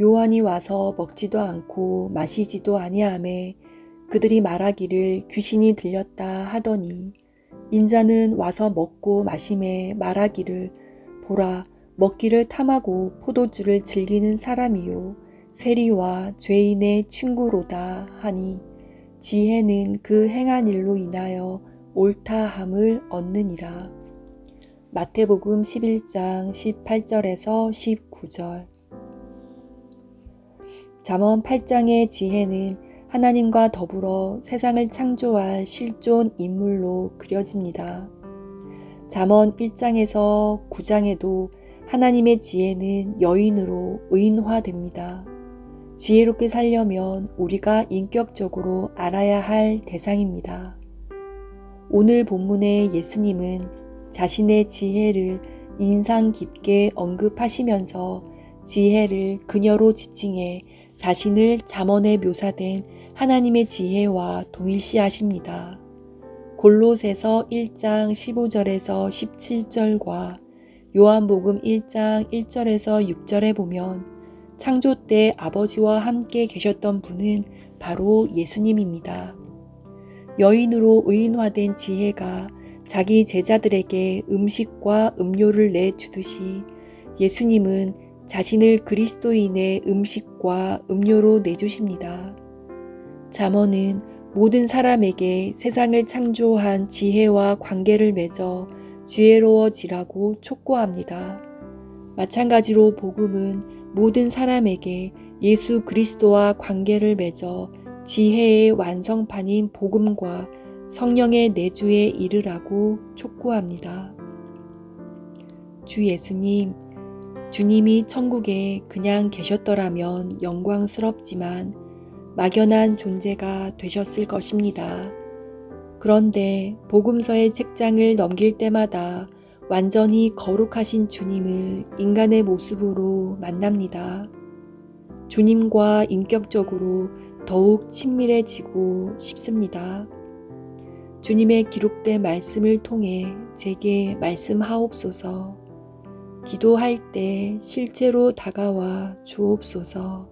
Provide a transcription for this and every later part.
요한이 와서 먹지도 않고 마시지도 아니하매 그들이 말하기를 귀신이 들렸다 하더니 인자는 와서 먹고 마심에 말하기를 보라 먹기를 탐하고 포도주를 즐기는 사람이요 세리와 죄인의 친구로다 하니 지혜는 그 행한 일로 인하여 옳다함을 얻느니라. 마태복음 11장 18절에서 19절 잠언 8장의 지혜는 하나님과 더불어 세상을 창조할 실존 인물로 그려집니다. 잠언 1장에서 9장에도 하나님의 지혜는 여인으로 의인화됩니다. 지혜롭게 살려면 우리가 인격적으로 알아야 할 대상입니다. 오늘 본문의 예수님은 자신의 지혜를 인상 깊게 언급하시면서 지혜를 그녀로 지칭해 자신을 잠언에 묘사된 하나님의 지혜와 동일시하십니다. 골로새서 1장 15절에서 17절과 요한복음 1장 1절에서 6절에 보면 창조 때 아버지와 함께 계셨던 분은 바로 예수님입니다. 여인으로 의인화된 지혜가 자기 제자들에게 음식과 음료를 내주듯이 예수님은 자신을 그리스도인의 음식과 음료로 내주십니다. 잠언은 모든 사람에게 세상을 창조한 지혜와 관계를 맺어 지혜로워지라고 촉구합니다. 마찬가지로 복음은 모든 사람에게 예수 그리스도와 관계를 맺어 지혜의 완성판인 복음과 성령의 내주에 이르라고 촉구합니다. 주 예수님, 주님이 천국에 그냥 계셨더라면 영광스럽지만 막연한 존재가 되셨을 것입니다. 그런데 복음서의 책장을 넘길 때마다 완전히 거룩하신 주님을 인간의 모습으로 만납니다. 주님과 인격적으로 더욱 친밀해지고 싶습니다. 주님의 기록된 말씀을 통해 제게 말씀하옵소서. 기도할 때 실제로 다가와 주옵소서.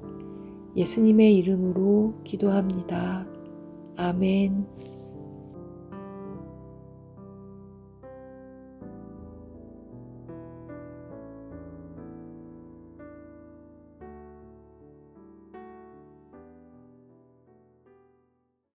예수님의 이름으로 기도합니다. 아멘.